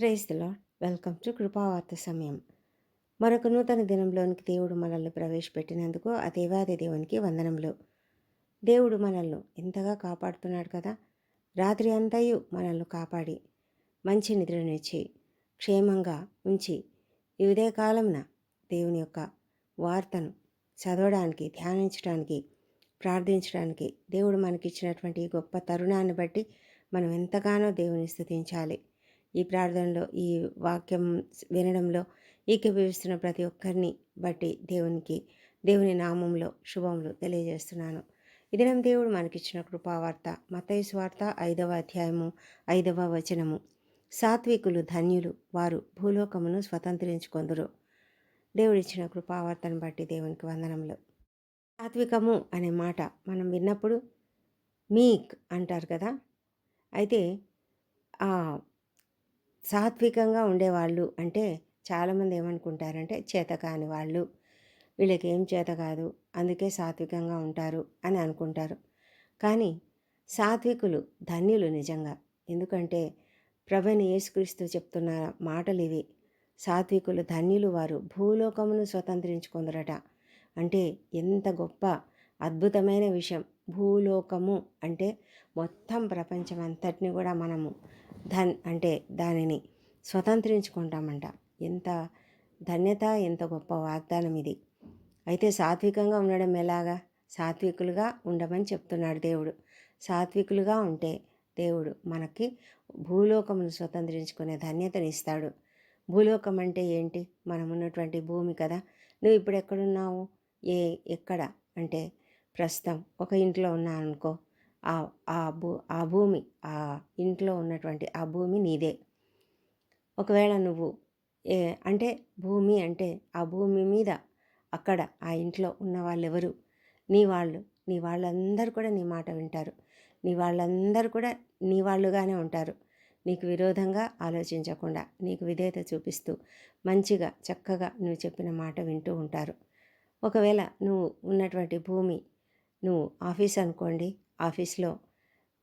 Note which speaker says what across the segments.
Speaker 1: Praise welcome to కృపావార్త సమయం. మరొక నూతన దినంలోనికి దేవుడు మనల్ని ప్రవేశపెట్టినందుకు ఆ దేవాది దేవునికి వందనములు. దేవుడు మనల్ని ఎంతగా కాపాడుతున్నాడు కదా? రాత్రి అంతయు మనల్ని కాపాడి మంచి నిద్రనిచ్చి క్షేమంగా ఉంచి ఈ ఉదయకాలంన దేవుని యొక్క వార్తను చదవడానికి ధ్యానించడానికి ప్రార్థించడానికి దేవుడు మనకిచ్చినటువంటి గొప్ప తరుణాన్ని బట్టి మనం ఎంతగానో దేవుని స్థుతించాలి. ఈ ప్రార్థనలో ఈ వాక్యం వినడంలో ఏకీభవిస్తున్న ప్రతి ఒక్కరిని బట్టి దేవునికి దేవుని నామంలో శుభములు తెలియజేస్తున్నాను. ఈ దేవుడు మనకిచ్చిన కృపావార్త మతయ స్వార్త ఐదవ అధ్యాయము ఐదవ వచనము. సాత్వికులు ధన్యులు వారు భూలోకమును స్వతంత్రించుకొందురు. దేవుడిచ్చిన కృపావార్తను బట్టి దేవునికి వందనములు. సాత్వికము అనే మాట మనం విన్నప్పుడు మీక్ అంటారు కదా? అయితే సాత్వికంగా ఉండేవాళ్ళు అంటే చాలామంది ఏమనుకుంటారంటే చేత కాని వాళ్ళు. వీళ్ళకి ఏం చేత కాదు అందుకే సాత్వికంగా ఉంటారు అని అనుకుంటారు. కానీ సాత్వికులు ధన్యులు నిజంగా. ఎందుకంటే ప్రభుని యేసుక్రీస్తు చెప్తున్న మాటలు ఇవి. సాత్వికులు ధన్యులు వారు. భూలోకమును స్వతంత్రించుకుందరట. అంటే ఎంత గొప్ప అద్భుతమైన విషయం. భూలోకము అంటే మొత్తం ప్రపంచం అంతటిని కూడా మనము ధన్ అంటే దానిని స్వతంత్రించుకుంటామంట. ఎంత ధన్యత ఎంత గొప్ప వాగ్దానం ఇది. అయితే సాత్వికంగా ఉండడం ఎలాగా? సాత్వికులుగా ఉండమని చెప్తున్నాడు దేవుడు. సాత్వికులుగా ఉంటే దేవుడు మనకి భూలోకమును స్వతంత్రించుకునే ధన్యతనిస్తాడు. భూలోకం అంటే ఏంటి? మనం ఉన్నటువంటి భూమి కదా. నువ్వు ఇప్పుడు ఎక్కడున్నావు? ఏ ఎక్కడ? అంటే ప్రస్తుతం ఒక ఇంట్లో ఉన్నాను అనుకో ఆ భూ ఆ భూమి ఆ ఇంట్లో ఉన్నటువంటి ఆ భూమి నీదే. ఒకవేళ నువ్వు ఏ అంటే భూమి అంటే ఆ భూమి మీద అక్కడ ఆ ఇంట్లో ఉన్న వాళ్ళు ఎవరు నీ వాళ్ళు నీ వాళ్ళందరూ కూడా నీ మాట వింటారు. నీ వాళ్ళందరూ కూడా నీ వాళ్ళుగానే ఉంటారు. నీకు విరోధంగా ఆలోచించకుండా నీకు విధేయత చూపిస్తూ మంచిగా చక్కగా నువ్వు చెప్పిన మాట వింటూ ఉంటారు. ఒకవేళ నువ్వు ఉన్నటువంటి భూమి నువ్వు ఆఫీస్ అనుకోండి ఆఫీస్లో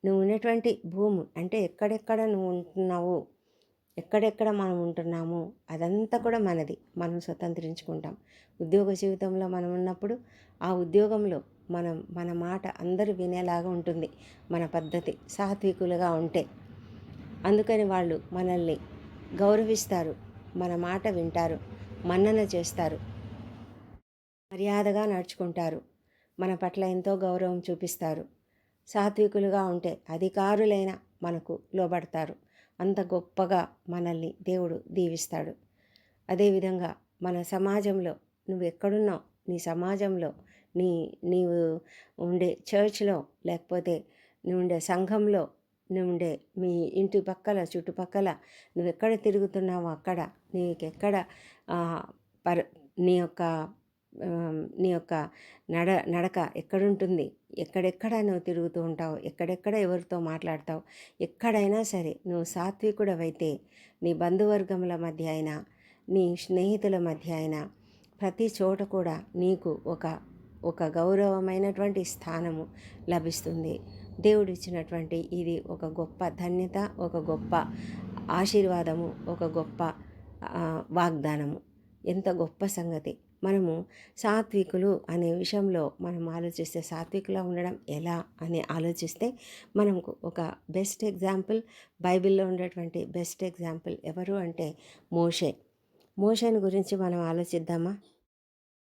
Speaker 1: నువ్వు ఉన్నటువంటి భూమి అంటే ఎక్కడెక్కడ నువ్వు ఉంటున్నావు ఎక్కడెక్కడ మనం ఉంటున్నాము అదంతా కూడా మనది. మనం స్వతంత్రించుకుంటాం. ఉద్యోగ జీవితంలో మనం ఉన్నప్పుడు ఆ ఉద్యోగంలో మనం మన మాట అందరూ వినేలాగా ఉంటుంది. మన పద్ధతి సాత్వికులుగా ఉంటే. అందుకని వాళ్ళు మనల్ని గౌరవిస్తారు మన మాట వింటారు మన్నన చేస్తారు మర్యాదగా నడుచుకుంటారు. మన పట్ల ఎంతో గౌరవం చూపిస్తారు. సాత్వికులుగా ఉంటే అధికారులైన మనకు లోబడతారు. అంత గొప్పగా మనల్ని దేవుడు దీవిస్తాడు. అదేవిధంగా మన సమాజంలో నువ్వు ఎక్కడున్నావు నీ సమాజంలో నీ నీవు ఉండే చర్చ్లో లేకపోతే నువ్వు ఉండే సంఘంలో నువ్వు ఉండే మీ ఇంటి పక్కల చుట్టుపక్కల నువ్వు ఎక్కడ తిరుగుతున్నావో అక్కడ నీకెక్కడ పర్ నీ యొక్క నీ యొక్క నడ నడక ఎక్కడుంటుంది? ఎక్కడెక్కడ నువ్వు తిరుగుతూ ఉంటావు? ఎక్కడెక్కడ ఎవరితో మాట్లాడతావు? ఎక్కడైనా సరే నువ్వు సాత్వికుడవైతే నీ బంధువర్గముల మధ్య అయినా నీ స్నేహితుల మధ్య అయినా ప్రతి చోట కూడా నీకు ఒక ఒక గౌరవమైనటువంటి స్థానము లభిస్తుంది. దేవుడు ఇచ్చినటువంటి ఇది ఒక గొప్ప ధన్యత ఒక గొప్ప ఆశీర్వాదము ఒక గొప్ప వాగ్దానము. ఎంత గొప్ప సంగతి. మనము సాత్వికులు అనే విషయంలో మనం ఆలోచిస్తే సాత్వికులా ఉండడం ఎలా అని ఆలోచిస్తే మనకు ఒక బెస్ట్ ఎగ్జాంపుల్ బైబిల్లో ఉండేటువంటి బెస్ట్ ఎగ్జాంపుల్ ఎవరు అంటే మోషే. మోషేని గురించి మనం ఆలోచిద్దామా?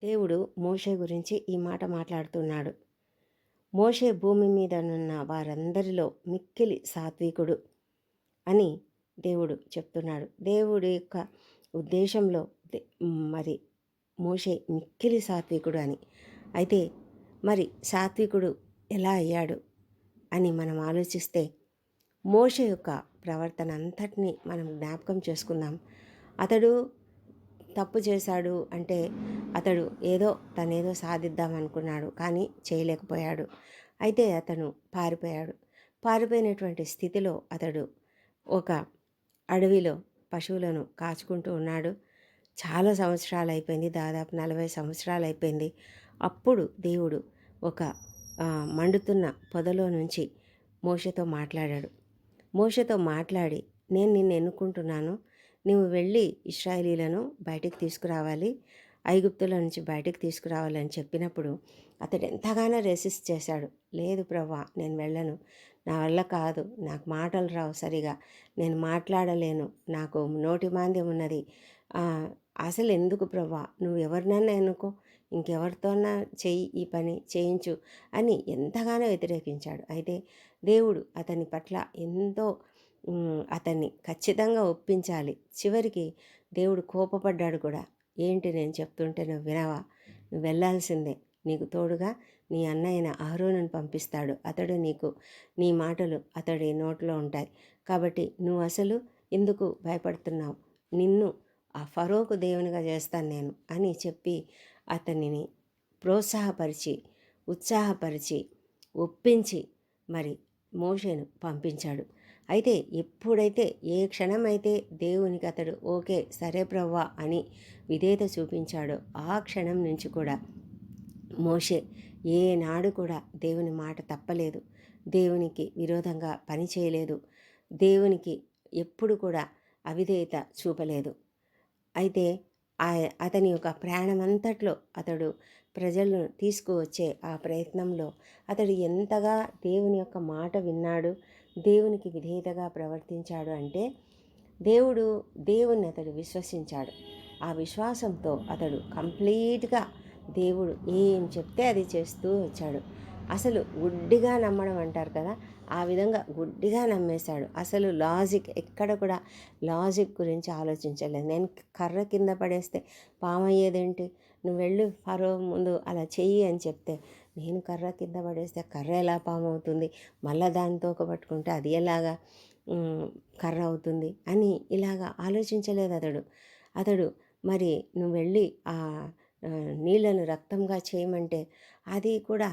Speaker 1: దేవుడు మోషే గురించి ఈ మాట మాట్లాడుతున్నాడు. మోషే భూమి మీదనున్న వారందరిలో మిక్కిలి సాత్వికుడు అని దేవుడు చెప్తున్నాడు. దేవుడి యొక్క ఉద్దేశంలో మరి మోషే మిక్కిలి సాత్వికుడు అని. అయితే మరి సాత్వికుడు ఎలా అయ్యాడు అని మనం ఆలోచిస్తే మోష యొక్క ప్రవర్తన అంతటినీ మనం జ్ఞాపకం చేసుకుందాం. అతడు తప్పు చేశాడు అంటే అతడు ఏదో తనేదో సాధిద్దాం అనుకున్నాడు కానీ చేయలేకపోయాడు. అయితే అతను పారిపోయాడు. పారిపోయినటువంటి స్థితిలో అతడు ఒక అడవిలో పశువులను కాచుకుంటూ ఉన్నాడు. చాలా సంవత్సరాలు అయిపోయింది దాదాపు నలభై సంవత్సరాలు అయిపోయింది అప్పుడు దేవుడు ఒక మండుతున్న పొదలో నుంచి మోషతో మాట్లాడాడు. మోషతో మాట్లాడి నేను నిన్ను ఎన్నుకుంటున్నాను. నువ్వు వెళ్ళి ఇస్రాయేలీలను బయటికి తీసుకురావాలి. ఐగుప్తుల నుంచి బయటకు తీసుకురావాలని చెప్పినప్పుడు అతడు ఎంతగానో రెసిస్ట్ చేశాడు. లేదు ప్రభా నేను వెళ్ళను. నా వల్ల కాదు. నాకు మాటలు రావు సరిగా. నేను మాట్లాడలేను. నాకు నోటి మాంద్యం ఉన్నది. అసలు ఎందుకు ప్రభా? నువ్వు ఎవరినైనా అనుకో ఇంకెవరితోనా చెయ్యి ఈ పని చేయించు అని ఎంతగానో వ్యతిరేకించాడు. అయితే దేవుడు అతని పట్ల ఎంతో అతన్ని ఖచ్చితంగా ఒప్పించాలి. చివరికి దేవుడు కోపపడ్డాడు కూడా. ఏంటి నేను చెప్తుంటే నువ్వు వినవా? నువ్వు వెళ్ళాల్సిందే. నీకు తోడుగా నీ అన్నయ్యన అహరోనుని పంపిస్తాడు. అతడు నీకు నీ మాటలు అతడి నోట్లో ఉంటాయి. కాబట్టి నువ్వు అసలు ఎందుకు భయపడుతున్నావు? నిన్ను ఆ ఫరోకు దేవునిగా చేస్తాను నేను అని చెప్పి అతనిని ప్రోత్సాహపరిచి ఉత్సాహపరిచి ఒప్పించి మరి మోషేను పంపించాడు. అయితే ఎప్పుడైతే ఏ క్షణమైతే దేవునికి అతడు ఓకే సరే ప్రవ్వా అని విధేయత చూపించాడో ఆ క్షణం నుంచి కూడా మోషే ఏనాడు కూడా దేవుని మాట తప్పలేదు. దేవునికి విరోధంగా పని చేయలేదు. దేవునికి ఎప్పుడు కూడా అవిధేయత చూపలేదు. అయితే అతని యొక్క ప్రయాణమంతట్లో అతడు ప్రజలను తీసుకువచ్చే ఆ ప్రయత్నంలో అతడు ఎంతగా దేవుని యొక్క మాట విన్నాడు దేవునికి విధేయతగా ప్రవర్తించాడు అంటే దేవుడు దేవుణ్ణి అతడు విశ్వసించాడు. ఆ విశ్వాసంతో అతడు కంప్లీట్గా దేవుడు ఏం చెప్తే అది చేస్తూ వచ్చాడు. అసలు గుడ్డిగా నమ్మడం అంటారు కదా ఆ విధంగా గుడ్డిగా నమ్మేశాడు. అసలు లాజిక్ ఎక్కడ కూడా లాజిక్ గురించి ఆలోచించలేదు. నేను కర్ర కింద పడేస్తే పామయ్యేదేంటి? నువ్వు వెళ్ళు ఫరో ముందు అలా చెయ్యి అని చెప్తే నేను కర్ర కింద పడేస్తే కర్ర ఎలా పాము అవుతుంది మళ్ళా దానితో పట్టుకుంటే అది ఎలాగా కర్ర అవుతుంది అని ఇలాగా ఆలోచించలేదు అతడు. అతడు మరి నువ్వు వెళ్ళి ఆ నీళ్ళను రక్తంగా చేయమంటే అది కూడా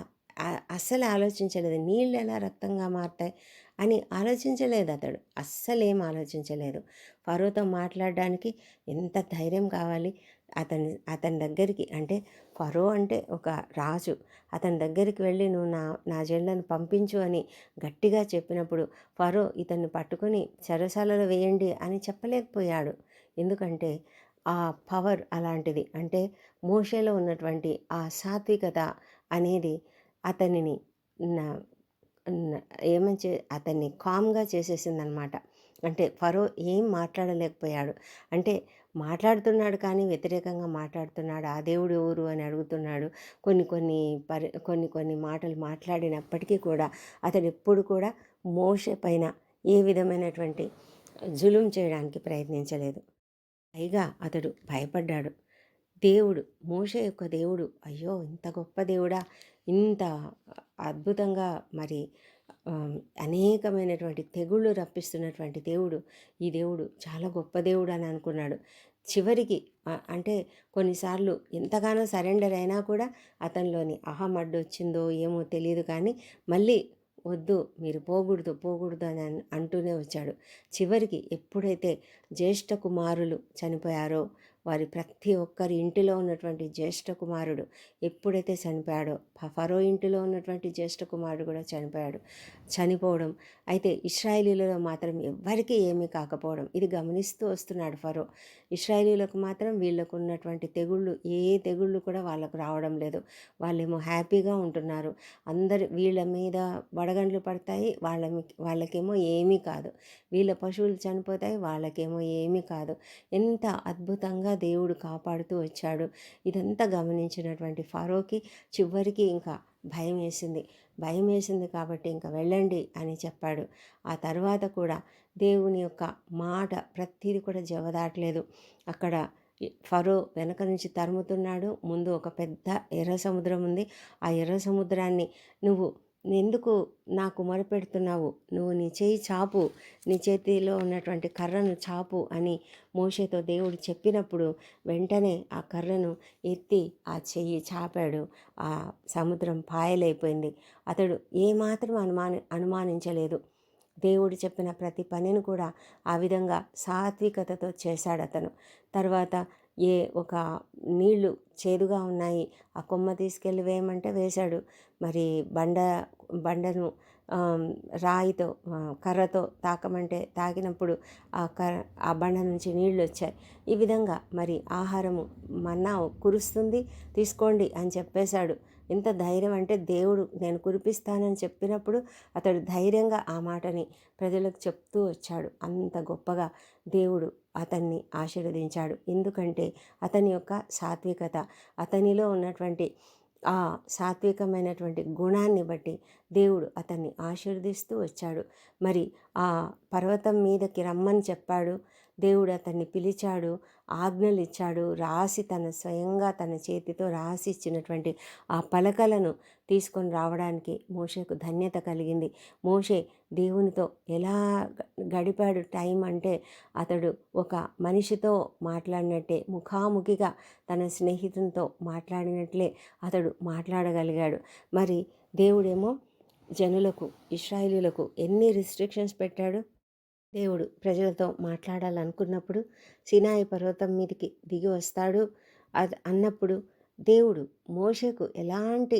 Speaker 1: అస్సలు ఆలోచించలేదు. నీళ్ళు ఎలా రక్తంగా మారుతాయి అని ఆలోచించలేదు అతడు. అస్సలేం ఆలోచించలేదు. ఫరోతో మాట్లాడడానికి ఎంత ధైర్యం కావాలి అతని అతని దగ్గరికి అంటే ఫరో అంటే ఒక రాజు. అతని దగ్గరికి వెళ్ళి నువ్వు నా నా జెండాను పంపించు అని గట్టిగా చెప్పినప్పుడు ఫరో ఇతన్ని పట్టుకొని చెరసాలలో వేయండి అని చెప్పలేకపోయాడు. ఎందుకంటే ఆ పవర్ అలాంటిది. అంటే మోషేలో ఉన్నటువంటి ఆ సాత్వికత అనేది అతనిని ఏమని చే అతన్ని కామ్గా చేసేసిందనమాట. అంటే ఫరో ఏం మాట్లాడలేకపోయాడు. అంటే మాట్లాడుతున్నాడు కానీ వ్యతిరేకంగా మాట్లాడుతున్నాడు. ఆ దేవుడు ఎవరు అని అడుగుతున్నాడు. కొన్ని కొన్ని పరి కొన్ని కొన్ని మాటలు మాట్లాడినప్పటికీ కూడా అతడు ఎప్పుడు కూడా మోష పైన ఏ విధమైనటువంటి జులుం చేయడానికి ప్రయత్నించలేదు. పైగా అతడు భయపడ్డాడు. దేవుడు మోష యొక్క దేవుడు. అయ్యో! ఇంత గొప్ప దేవుడా? ఇంత అద్భుతంగా మరి అనేకమైనటువంటి తెగుళ్ళు రప్పిస్తున్నటువంటి దేవుడు ఈ దేవుడు చాలా గొప్ప దేవుడు అని అనుకున్నాడు. చివరికి అంటే కొన్నిసార్లు ఎంతగానో సరెండర్ అయినా కూడా అతనిలోని అహం అడ్డొచ్చిందో ఏమో తెలియదు కానీ మళ్ళీ వద్దు మీరు పోకూడదు పోకూడదు అని అంటూనే వచ్చాడు. చివరికి ఎప్పుడైతే జ్యేష్ఠ కుమారులు చనిపోయారో వారి ప్రతి ఒక్కరి ఇంటిలో ఉన్నటువంటి జ్యేష్ఠ కుమారుడు ఎప్పుడైతే చనిపోయాడో ఫరో ఇంటిలో ఉన్నటువంటి జ్యేష్ఠ కుమారుడు కూడా చనిపోయాడు. చనిపోవడం. అయితే ఇస్రాయలీలలో మాత్రం ఎవ్వరికీ ఏమీ కాకపోవడం. ఇది గమనిస్తూ వస్తున్నాడు ఫరో. ఇస్రాయలీలకు మాత్రం వీళ్ళకు ఉన్నటువంటి తెగుళ్ళు ఏ తెగుళ్ళు కూడా వాళ్ళకు రావడం లేదు. వాళ్ళేమో హ్యాపీగా ఉంటున్నారు. అందరు వీళ్ళ మీద వడగండ్లు పడతాయి. వాళ్ళ వాళ్ళకేమో ఏమీ కాదు. వీళ్ళ పశువులు చనిపోతాయి. వాళ్ళకేమో ఏమీ కాదు. ఎంత అద్భుతంగా దేవుడు కాపాడుతూ వచ్చాడు. ఇదంతా గమనించినటువంటి ఫరోకి చివరికి ఇంకా భయం వేసింది. భయం వేసింది కాబట్టి ఇంకా వెళ్ళండి అని చెప్పాడు. ఆ తర్వాత కూడా దేవుని యొక్క మాట ప్రతిదీ కూడా జవదాటలేదు. అక్కడ ఫరో వెనక నుంచి తరుముతున్నాడు. ముందు ఒక పెద్ద ఎర్ర సముద్రం ఉంది. ఆ ఎర్ర సముద్రాన్ని నువ్వు ఎందుకు నాకు మొరపెడుతున్నావు నువ్వు నీ చేయి చాపు. నీ చేతిలో ఉన్నటువంటి కర్రను చాపు అని మోషేతో దేవుడు చెప్పినప్పుడు వెంటనే ఆ కర్రను ఎత్తి ఆ చెయ్యి చాపాడు. ఆ సముద్రం పాయలైపోయింది. అతడు ఏమాత్రం అనుమాని అనుమానించలేదు. దేవుడు చెప్పిన ప్రతి పనిని కూడా ఆ విధంగా సాత్వికతతో చేశాడు అతను తర్వాత ఏ ఒక నీళ్ళు చేదుగా ఉన్నాయి ఆ కొమ్మ తీసుకెళ్ళి వేయమంటే వేశాడు. మరి బండ బండను రాయితో కర్రతో తాకమంటే తాకినప్పుడు ఆ కర్ర ఆ బండ నుంచి నీళ్ళు వచ్చాయి. ఈ విధంగా మరి ఆహారము మన్నా కురుస్తుంది తీసుకోండి అని చెప్పేశాడు. ఎంత ధైర్యం అంటే దేవుడు నేను కురిపిస్తానని చెప్పినప్పుడు అతడు ధైర్యంగా ఆ మాటని ప్రజలకు చెప్తూ వచ్చాడు. అంత గొప్పగా దేవుడు అతన్ని ఆశీర్వదించాడు. ఎందుకంటే అతని యొక్క సాత్వికత అతనిలో ఉన్నటువంటి ఆ సాత్వికమైనటువంటి గుణాన్ని బట్టి దేవుడు అతన్ని ఆశీర్వదిస్తూ వచ్చాడు. మరి ఆ పర్వతం మీదకి రమ్మని చెప్పాడు. దేవుడు అతన్ని పిలిచాడు ఆజ్ఞలు ఇచ్చాడు రాసి తన స్వయంగా తన చేతితో రాసి ఇచ్చినటువంటి ఆ పలకలను తీసుకొని రావడానికి మోషకు ధన్యత కలిగింది. మోషే దేవునితో ఎలా గడిపాడు టైం అంటే అతడు ఒక మనిషితో మాట్లాడినట్టే ముఖాముఖిగా తన స్నేహితునితో మాట్లాడినట్లే అతడు మాట్లాడగలిగాడు. మరి దేవుడేమో జనులకు ఇస్రాయిలీలకు ఎన్ని రిస్ట్రిక్షన్స్ పెట్టాడు? దేవుడు ప్రజలతో మాట్లాడాలనుకున్నప్పుడు సినాయి పర్వతం మీదకి దిగి వస్తాడు. అది అన్నప్పుడు దేవుడు మోషకు ఎలాంటి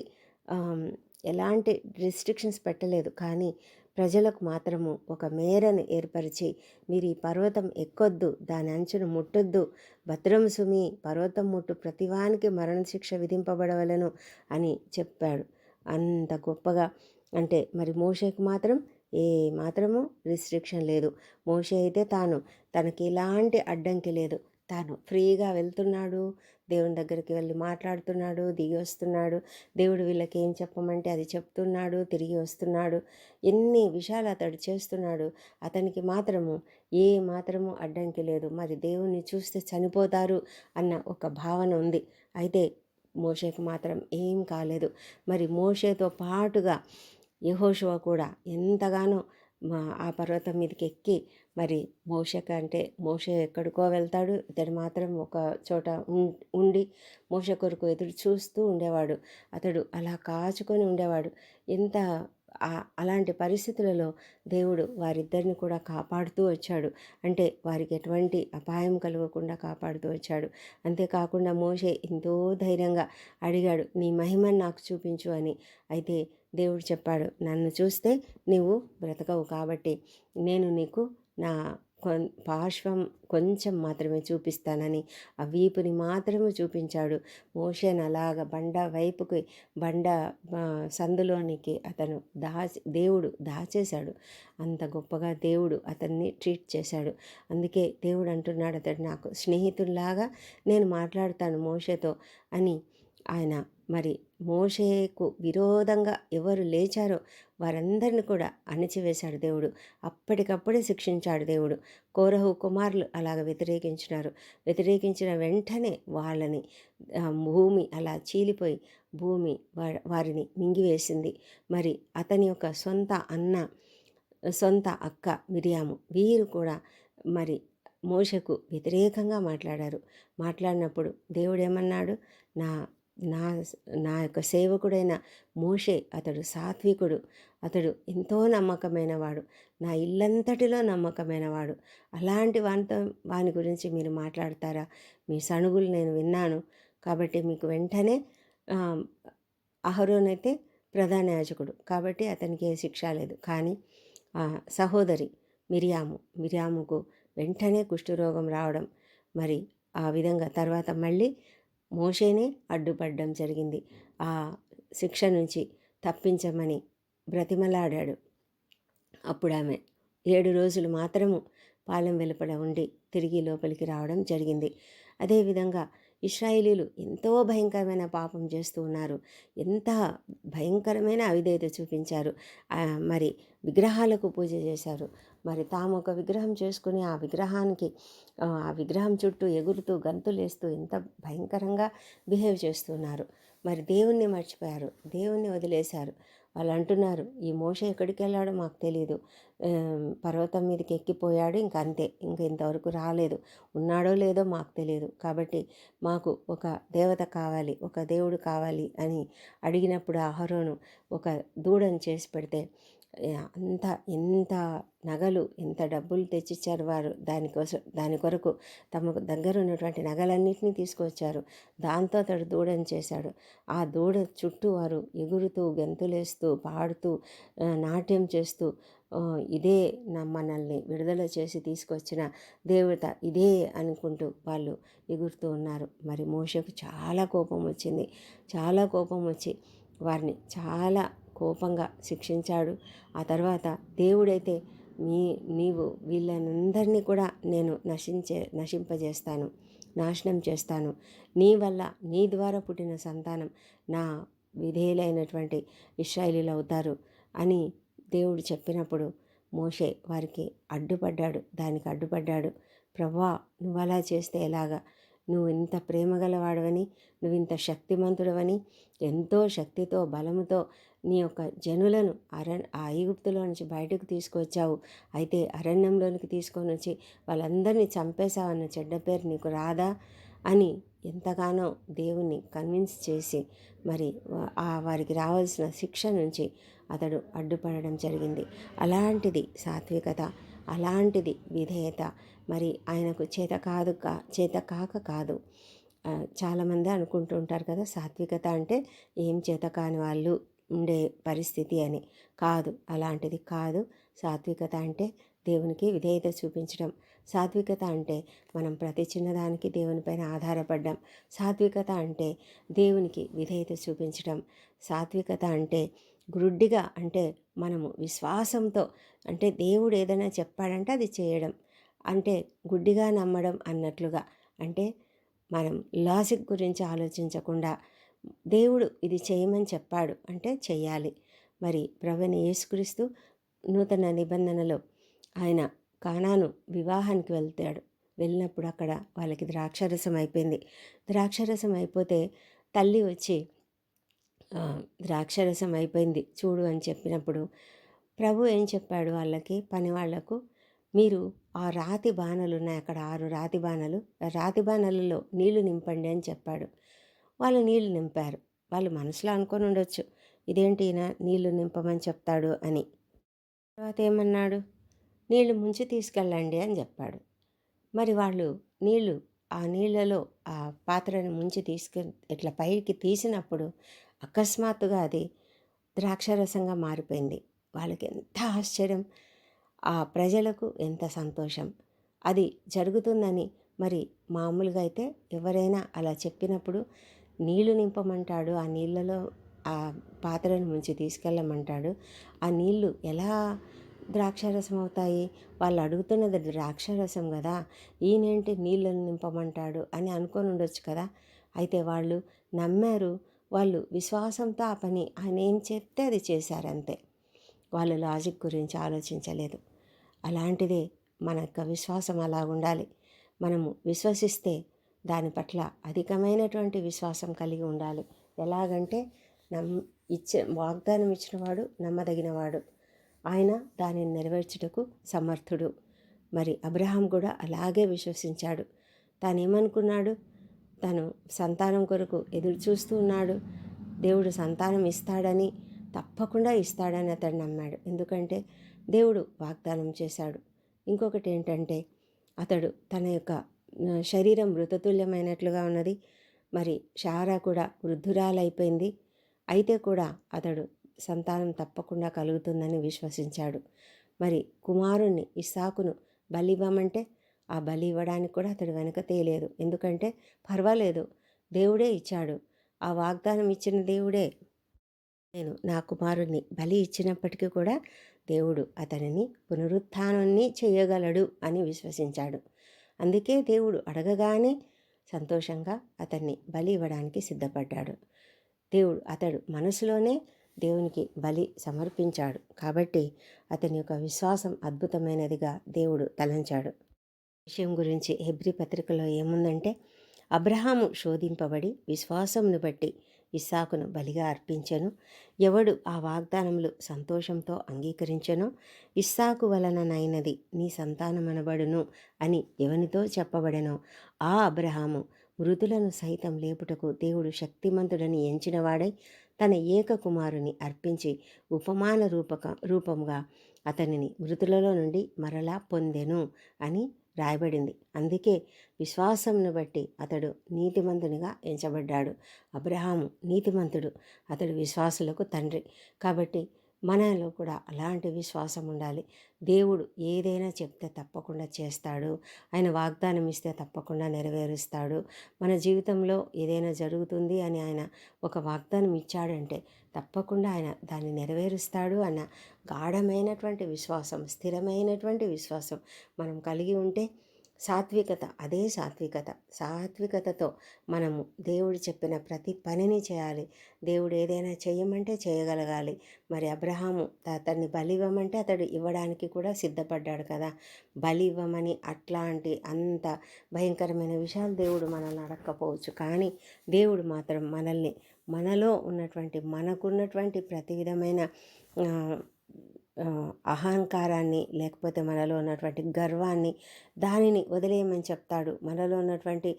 Speaker 1: ఎలాంటి రిస్ట్రిక్షన్స్ పెట్టలేదు. కానీ ప్రజలకు మాత్రము ఒక మేరను ఏర్పరిచి మీరు ఈ పర్వతం ఎక్కొద్దు దాని అంచును ముట్టొద్దు భద్రం సుమి పర్వతం ముట్టు ప్రతివానికి మరణశిక్ష విధింపబడవలను అని చెప్పాడు. అంత గొప్పగా అంటే మరి మోషకు మాత్రం ఏ మాత్రము రిస్ట్రిక్షన్ లేదు. మోషే అయితే తాను తనకి ఎలాంటి అడ్డంకి లేదు. తాను ఫ్రీగా వెళ్తున్నాడు దేవుని దగ్గరికి వెళ్ళి మాట్లాడుతున్నాడు దిగి వస్తున్నాడు. దేవుడు వీళ్ళకి ఏం చెప్పమంటే అది చెప్తున్నాడు తిరిగి వస్తున్నాడు. ఎన్ని విషయాలు అతడు చేస్తున్నాడు అతనికి మాత్రము ఏ మాత్రము అడ్డంకి లేదు. మరి దేవుణ్ణి చూస్తే చనిపోతారు అన్న ఒక భావన ఉంది. అయితే మోషేకు మాత్రం ఏం కాలేదు. మరి మోషేతో పాటుగా యహోషువ కూడా ఎంతగానో మా ఆ పర్వతం మీదకి ఎక్కి మరి మోష కంటే మోష ఎక్కడికో వెళ్తాడు. ఇతడు మాత్రం ఒక చోట ఉండి మోష కొరకు ఎదురు చూస్తూ ఉండేవాడు. అతడు అలా కాచుకొని ఉండేవాడు. ఎంత అలాంటి పరిస్థితులలో దేవుడు వారిద్దరిని కూడా కాపాడుతూ వచ్చాడు. అంటే వారికి ఎటువంటి అపాయం కలగకుండా కాపాడుతూ వచ్చాడు. అంతేకాకుండా మోషే ఎంతో ధైర్యంగా అడిగాడు నీ మహిమను నాకు చూపించు అని. అయితే దేవుడు చెప్పాడు నన్ను చూస్తే నీవు బ్రతకవు కాబట్టి నేను నీకు నా కొన్ పార్శ్వం కొంచెం మాత్రమే చూపిస్తానని ఆ వీపుని మాత్రమే చూపించాడు. మోషన్ అలాగ బండ వైపుకి బండ సందులోనికి అతను దాచి దేవుడు దాచేశాడు. అంత గొప్పగా దేవుడు అతన్ని ట్రీట్ చేశాడు. అందుకే దేవుడు అంటున్నాడు అతడు నాకు స్నేహితుల్లాగా నేను మాట్లాడతాను మోషతో అని ఆయన మరి మోషేకు విరోధంగా ఎవరు లేచారో వారందరిని కూడా అణిచివేశాడు దేవుడు. అప్పటికప్పుడే శిక్షించాడు దేవుడు. కోరహు కుమారులు అలాగ వ్యతిరేకించినారు. వ్యతిరేకించిన వెంటనే వాళ్ళని భూమి అలా చీలిపోయి భూమి వారిని మింగివేసింది. మరి అతని యొక్క సొంత అన్న సొంత అక్క మిరియాము వీరు కూడా మరి మోషకు వ్యతిరేకంగా మాట్లాడారు. మాట్లాడినప్పుడు దేవుడు ఏమన్నాడు? నా నా నా యొక్క సేవకుడైన మోషే అతడు సాత్వికుడు. అతడు ఎంతో నమ్మకమైన వాడు నా ఇల్లంతటిలో నమ్మకమైన వాడు అలాంటి వానితో వాని గురించి మీరు మాట్లాడతారా? మీ సణుగులు నేను విన్నాను. కాబట్టి మీకు వెంటనే అహరోనైతే ప్రధాన యాజకుడు. కాబట్టి అతనికి ఏ శిక్ష లేదు. కానీ సహోదరి మిరియాము మిరియాముకు వెంటనే కుష్ఠరోగం రావడం. మరి ఆ విధంగా తర్వాత మళ్ళీ మోషేనే అడ్డుపడడం జరిగింది. ఆ శిక్ష నుంచి తప్పించమని బ్రతిమలాడాడు అప్పుడు ఆమె ఏడు రోజులు మాత్రము పాలెం వెలుపల ఉండి తిరిగి లోపలికి రావడం జరిగింది. అదేవిధంగా ఇస్రాయేలీలు ఎంతో భయంకరమైన పాపం చేస్తూ ఉన్నారు. ఎంత భయంకరమైన అవిధేయత చూపించారు. మరి విగ్రహాలకు పూజ చేశారు. మరి తాము ఒక విగ్రహం చేసుకుని ఆ విగ్రహానికి ఆ విగ్రహం చుట్టూ ఎగురుతూ గంతులేస్తూ ఎంత భయంకరంగా బిహేవ్ చేస్తున్నారు. మరి దేవుణ్ణి మర్చిపోయారు. దేవుణ్ణి వదిలేశారు. వాళ్ళు అంటున్నారు ఈ మోష ఎక్కడికి వెళ్ళాడో మాకు తెలియదు పర్వతం మీదకి ఎక్కిపోయాడు ఇంక అంతే. ఇంక ఇంతవరకు రాలేదు. ఉన్నాడో లేదో మాకు తెలియదు కాబట్టి మాకు ఒక దేవత కావాలి ఒక దేవుడు కావాలి అని అడిగినప్పుడు ఆహరోను ఒక దూడను చేసి పెడితే అంత ఎంత నగలు, ఎంత డబ్బులు తెచ్చిచ్చారు వారు దానికోసం దాని కొరకు తమకు దగ్గర ఉన్నటువంటి నగలన్నిటిని తీసుకొచ్చారు. దాంతో అతడు దూడను చేశాడు. ఆ దూడ చుట్టూ వారు ఎగురుతూ, గెంతులేస్తూ, పాడుతూ, నాట్యం చేస్తూ ఇదే మనల్ని విడుదల చేసి తీసుకొచ్చిన దేవత ఇదే అనుకుంటూ వాళ్ళు ఎగురుతూ ఉన్నారు. మరి మోషకు చాలా కోపం వచ్చింది. చాలా కోపం వచ్చి వారిని చాలా కోపంగా శిక్షించాడు. ఆ తర్వాత దేవుడైతే మీ నీవు వీళ్ళనందరినీ కూడా నేను నశించే నశింపజేస్తాను నాశనం చేస్తాను. నీ వల్ల నీ ద్వారా పుట్టిన సంతానం నా విధేయులైనటువంటి ఇస్రాయిలీలు అవుతారు అని దేవుడు చెప్పినప్పుడు మోషే వారికి అడ్డుపడ్డాడు దానికి అడ్డుపడ్డాడు. ప్రభా నువ్వు అలా చేస్తే ఎలాగా? నువ్వు ఇంత ప్రేమగలవాడవని నువ్వు ఇంత శక్తిమంతుడవని ఎంతో శక్తితో బలముతో నీ యొక్క జనులను అరణ్ ఆ ఐగుప్తులో నుంచి బయటకు తీసుకొచ్చావు. అయితే అరణ్యంలోనికి తీసుకొని వచ్చి వాళ్ళందరినీ చంపేశావన్న చెడ్డ పేరు నీకు రాదా అని ఎంతగానో దేవుణ్ణి కన్విన్స్ చేసి మరి ఆ వారికి రావాల్సిన శిక్ష నుంచి అతడు అడ్డుపడడం జరిగింది. అలాంటిది సాత్వికత అలాంటిది విధేయత. మరి ఆయనకు చేత కాదు కా చేత కాక కాదు. చాలామంది అనుకుంటూ ఉంటారు కదా సాత్వికత అంటే ఏం చేత కాని వాళ్ళు ఉండే పరిస్థితి అని. కాదు అలాంటిది కాదు. సాత్వికత అంటే దేవునికి విధేయత చూపించడం. సాత్వికత అంటే మనం ప్రతి చిన్నదానికి దేవునిపైన ఆధారపడడం. సాత్వికత అంటే దేవునికి విధేయత చూపించడం. సాత్వికత అంటే గ్రుడ్డిగా అంటే మనము విశ్వాసంతో అంటే దేవుడు ఏదైనా చెప్పాడంటే అది చేయడం. అంటే గుడ్డిగా నమ్మడం అన్నట్లుగా. అంటే మనం లాజిక్ గురించి ఆలోచించకుండా దేవుడు ఇది చేయమని చెప్పాడు అంటే చెయ్యాలి. మరి ప్రవణ యేసుక్రీస్తు నూతన నిబంధనలో ఆయన కానాను వివాహానికి వెళ్తాడు. వెళ్ళినప్పుడు అక్కడ వాళ్ళకి ద్రాక్షరసం అయిపోయింది. ద్రాక్షరసం అయిపోతే తల్లి వచ్చి ద్రాక్షరసం అయిపోయింది. చూడు అని చెప్పినప్పుడు ప్రభు ఏం చెప్పాడు వాళ్ళకి? పని వాళ్ళకు మీరు ఆ రాతి బాణలు ఉన్నాయి అక్కడ ఆరు రాతి బాణలు రాతి బాణలలో నీళ్ళు నింపండి అని చెప్పాడు. వాళ్ళు నీళ్ళు నింపారు. వాళ్ళు మనసులో అనుకొని ఉండొచ్చు ఇదేంటి ఈయన నీళ్ళు నింపమని చెప్తాడు అని. తర్వాత ఏమన్నాడు? నీళ్ళు ముంచి తీసుకెళ్ళండి అని చెప్పాడు. మరి వాళ్ళు నీళ్ళు ఆ నీళ్ళలో ఆ పాత్రను ముంచి తీసుకు ఇట్లా పైకి తీసినప్పుడు అకస్మాత్తుగా అది ద్రాక్షరసంగా మారిపోయింది. వాళ్ళకి ఎంత ఆశ్చర్యం. ఆ ప్రజలకు ఎంత సంతోషం. అది జరుగుతుందని మరి మామూలుగా అయితే ఎవరైనా అలా చెప్పినప్పుడు నీళ్ళు నింపమంటాడు ఆ నీళ్ళలో ఆ పాత్రను ముంచి తీసుకెళ్ళమంటాడు. ఆ నీళ్ళు ఎలా ద్రాక్షారసం అవుతాయి? వాళ్ళు అడుగుతున్నది ద్రాక్షారసం కదా ఈయనేంటి నీళ్ళను నింపమంటాడు అని అనుకొని ఉండొచ్చు కదా. అయితే వాళ్ళు నమ్మారు వాళ్ళు విశ్వాసంతో ఆ పని ఆయన ఏం చెప్తే అది చేశారంతే. వాళ్ళు లాజిక్ గురించి ఆలోచించలేదు. అలాంటిదే మన యొక్క విశ్వాసం అలా ఉండాలి. మనము విశ్వసిస్తే దాని పట్ల అధికమైనటువంటి విశ్వాసం కలిగి ఉండాలి. ఎలాగంటే నమ్ ఇచ్చే వాగ్దానం ఇచ్చినవాడు నమ్మదగినవాడు. ఆయన దానిని నెరవేర్చుటకు సమర్థుడు. మరి అబ్రహాం కూడా అలాగే విశ్వసించాడు. తాను ఏమనుకున్నాడు తను సంతానం కొరకు ఎదురు చూస్తూ ఉన్నాడు. దేవుడు సంతానం ఇస్తాడని తప్పకుండా ఇస్తాడని అతడు నమ్మాడు. ఎందుకంటే దేవుడు వాగ్దానం చేశాడు. ఇంకొకటి ఏంటంటే అతడు తన యొక్క శరీరం మృతతుల్యమైనట్లుగా ఉన్నది. మరి షారా కూడా వృద్ధురాలైపోయింది. అయితే కూడా అతడు సంతానం తప్పకుండా కలుగుతుందని విశ్వసించాడు. మరి కుమారుణ్ణి ఇసాకును బలి ఇవ్వమంటే ఆ బలి ఇవ్వడానికి కూడా అతడు వెనక తేలేదు. ఎందుకంటే పర్వాలేదు. దేవుడే ఇచ్చాడు. ఆ వాగ్దానం ఇచ్చిన దేవుడే నేను నా కుమారుణ్ణి బలి ఇచ్చినప్పటికీ కూడా దేవుడు అతనిని పునరుత్థానాన్ని చేయగలడు అని విశ్వసించాడు. అందుకే దేవుడు అడగగానే సంతోషంగా అతన్ని బలి ఇవ్వడానికి సిద్ధపడ్డాడు. దేవుడు అతడు మనసులోనే దేవునికి బలి సమర్పించాడు. కాబట్టి అతని యొక్క విశ్వాసం అద్భుతమైనదిగా దేవుడు తలంచాడు. విషయం గురించి హెబ్రి పత్రికలో ఏముందంటే అబ్రహాము శోధింపబడి విశ్వాసమును బట్టి ఇస్సాకును బలిగా అర్పించెను. ఎవడు ఆ వాగ్దానములు సంతోషంతో అంగీకరించెనో? ఇస్సాకు వలననైనది నీ సంతానమనబడును అని ఎవనితో చెప్పబడెనో? ఆ అబ్రహాము మృతులను సైతం లేపుటకు దేవుడు శక్తిమంతుడని ఎంచినవాడై తన ఏక కుమారుని అర్పించి ఉపమాన రూపక రూపంగా అతనిని మృతులలో నుండి మరలా పొందెను అని రాయబడింది. అందుకే విశ్వాసంను బట్టి అతడు నీతిమంతునిగా ఎంచబడ్డాడు. అబ్రహాము నీతిమంతుడు అతడు విశ్వాసులకు తండ్రి. కాబట్టి మనలో కూడా అలాంటి విశ్వాసం ఉండాలి. దేవుడు ఏదైనా చెప్తే తప్పకుండా చేస్తాడు. ఆయన వాగ్దానం ఇస్తే తప్పకుండా నెరవేరుస్తాడు. మన జీవితంలో ఏదైనా జరుగుతుంది అని ఆయన ఒక వాగ్దానం ఇచ్చాడంటే తప్పకుండా ఆయన దాన్ని నెరవేరుస్తాడు అన్న గాఢమైనటువంటి విశ్వాసం స్థిరమైనటువంటి విశ్వాసం మనం కలిగి ఉంటే సాత్వికత అదే సాత్వికత. సాత్వికతతో మనము దేవుడు చెప్పిన ప్రతి పనిని చేయాలి. దేవుడు ఏదైనా చేయమంటే చేయగలగాలి మరి అబ్రహాము అతన్ని బలి ఇవ్వమంటే అతడు ఇవ్వడానికి కూడా సిద్ధపడ్డాడు కదా. బలి ఇవ్వమని అట్లాంటి అంత భయంకరమైన విషయాలు దేవుడు మనల్ని అడక్కపోవచ్చు. కానీ దేవుడు మాత్రం మనల్ని మనలో ఉన్నటువంటి మనకున్నటువంటి ప్రతి విధమైన అహంకారాన్ని లేకపోతే మనలో ఉన్నటువంటి గర్వాన్ని దానిని వదిలేయమని చెప్తాడు. మనలో ఉన్నటువంటి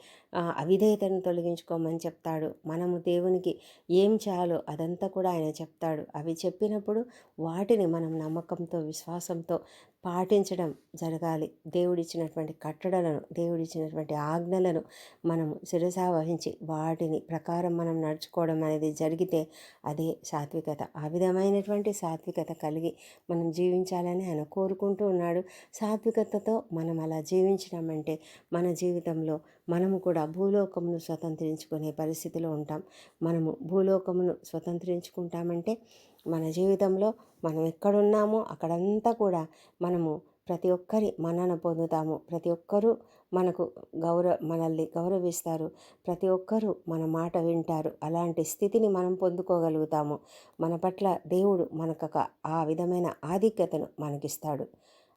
Speaker 1: అవిధేయతను తొలగించుకోమని చెప్తాడు. మనము దేవునికి ఏం చేయాలో అదంతా కూడా ఆయన చెప్తాడు. అవి చెప్పినప్పుడు వాటిని మనం నమ్మకంతో విశ్వాసంతో పాటించడం జరగాలి. దేవుడిచ్చినటువంటి కట్టడలను దేవుడిచ్చినటువంటి ఆజ్ఞలను మనం శిరసా వహించి వాటిని ప్రకారం మనం నడుచుకోవడం అనేది జరిగితే అదే సాత్వికత. ఆ విధమైనటువంటి సాత్వికత కలిగి మనం జీవించాలని ఆయన కోరుకుంటూ ఉన్నాడు. సాత్వికతతో మనం అలా జీవించినామంటే మన జీవితంలో మనము కూడా భూలోకమును స్వతంత్రించుకునే పరిస్థితిలో ఉంటాం. మనము భూలోకమును స్వతంత్రించుకుంటామంటే మన జీవితంలో మనం ఎక్కడున్నామో అక్కడంతా కూడా మనము ప్రతి ఒక్కరి మనన పొందుతాము. ప్రతి ఒక్కరూ మనకు గౌరవ మనల్ని గౌరవిస్తారు. ప్రతి ఒక్కరూ మన మాట వింటారు. అలాంటి స్థితిని మనం పొందుకోగలుగుతాము. మన పట్ల దేవుడు మనకు ఆ విధమైన ఆధిక్యతను మనకిస్తాడు.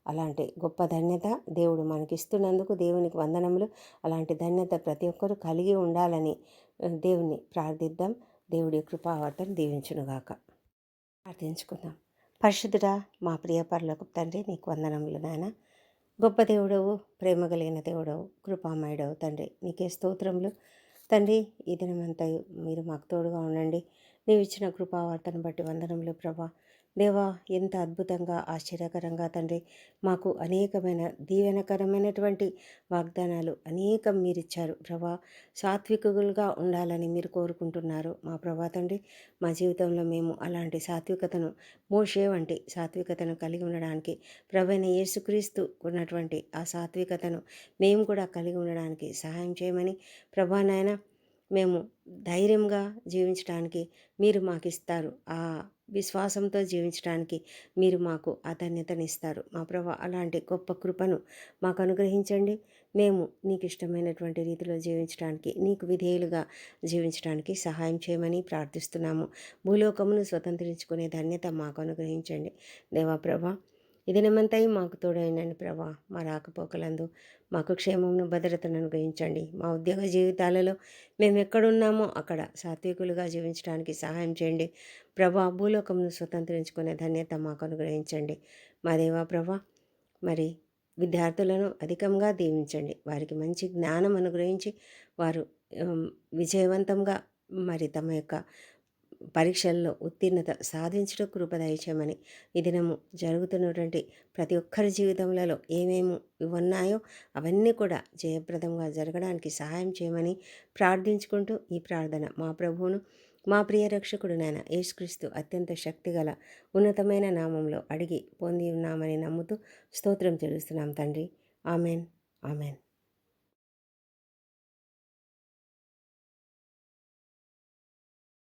Speaker 1: అలాంటి గొప్ప ధన్యత దేవుడు మనకిస్తున్నందుకు దేవునికి వందనములు. అలాంటి ధన్యత ప్రతి ఒక్కరూ కలిగి ఉండాలని దేవుణ్ణి ప్రార్థిద్దాం. దేవుడి కృపావర్తను దీవించునుగాక. ప్రార్థించుకుందాం. పరిశుద్ధుడా మా ప్రియ పర్లకు తండ్రి నీకు వందనములు నాయన. గొప్ప దేవుడవు ప్రేమ కలిగిన దేవుడవు కృపామయుడవు తండ్రి. నీకే స్తోత్రములు. తండ్రి ఈ దినమంతా మీరు మాకు తోడుగా ఉండండి. నీవు ఇచ్చిన కృపావార్తను బట్టి వందనములు ప్రభా. దేవా ఎంత అద్భుతంగా ఆశ్చర్యకరంగా తండ్రి. మాకు అనేకమైన దీవెనకరమైనటువంటి వాగ్దానాలు అనేకం మీరిచ్చారు. ప్రభా సాత్వికులుగా ఉండాలని మీరు కోరుకుంటున్నారు. మా ప్రభా తండ్రి మా జీవితంలో మేము అలాంటి సాత్వికతను మోషే వంటి సాత్వికతను కలిగి ఉండడానికి ప్రభైన యేసుక్రీస్తు ఉన్నటువంటి ఆ సాత్వికతను మేము కూడా కలిగి ఉండడానికి సహాయం చేయమని ప్రభా నాయన మేము ధైర్యంగా జీవించడానికి మీరు మాకు ఇస్తారు ఆ విశ్వాసంతో జీవించడానికి మీరు మాకు అధన్యతనిస్తారు. మా ప్రభ అలాంటి గొప్ప కృపను మాకు అనుగ్రహించండి. మేము నీకు ఇష్టమైనటువంటి రీతిలో జీవించడానికి నీకు విధేయులుగా జీవించడానికి సహాయం చేయమని ప్రార్థిస్తున్నాము. భూలోకమును స్వతంత్రించుకునే ధన్యత మాకు అనుగ్రహించండి. దేవా ప్రభా మాకు తోడైనండి ప్రభా మా రాకపోకలందు. మాకు క్షేమమును భద్రతను అనుగ్రహించండి. మా ఉద్యోగ జీవితాలలో మేము ఎక్కడున్నామో అక్కడ సాత్వికులుగా జీవించడానికి సహాయం చేయండి. ప్రభా భూలోకమును స్వతంత్రించుకునే ధన్యత మాకు అనుగ్రహించండి. మా దేవా ప్రభా మరి విద్యార్థులను అధికంగా దీవించండి. వారికి మంచి జ్ఞానం అనుగ్రహించి వారు విజయవంతంగా మరి తమ యొక్క పరీక్షల్లో ఉత్తీర్ణత సాధించడం కృపదయచేయమని ఈ దినము జరుగుతున్నటువంటి ప్రతి ఒక్కరి జీవితంలో ఏమేమి ఉన్నాయో అవన్నీ కూడా జయప్రదంగా జరగడానికి సహాయం చేయమని ప్రార్థించుకుంటూ ఈ ప్రార్థన మా ప్రభువును మా ప్రియ రక్షకుడు నాయన యేసుక్రీస్తు అత్యంత శక్తిగల ఉన్నతమైన నామంలో అడిగి పొంది ఉన్నామని నమ్ముతూ స్తోత్రం చెల్లిస్తున్నాం తండ్రి. ఆమెన్. ఆమెన్.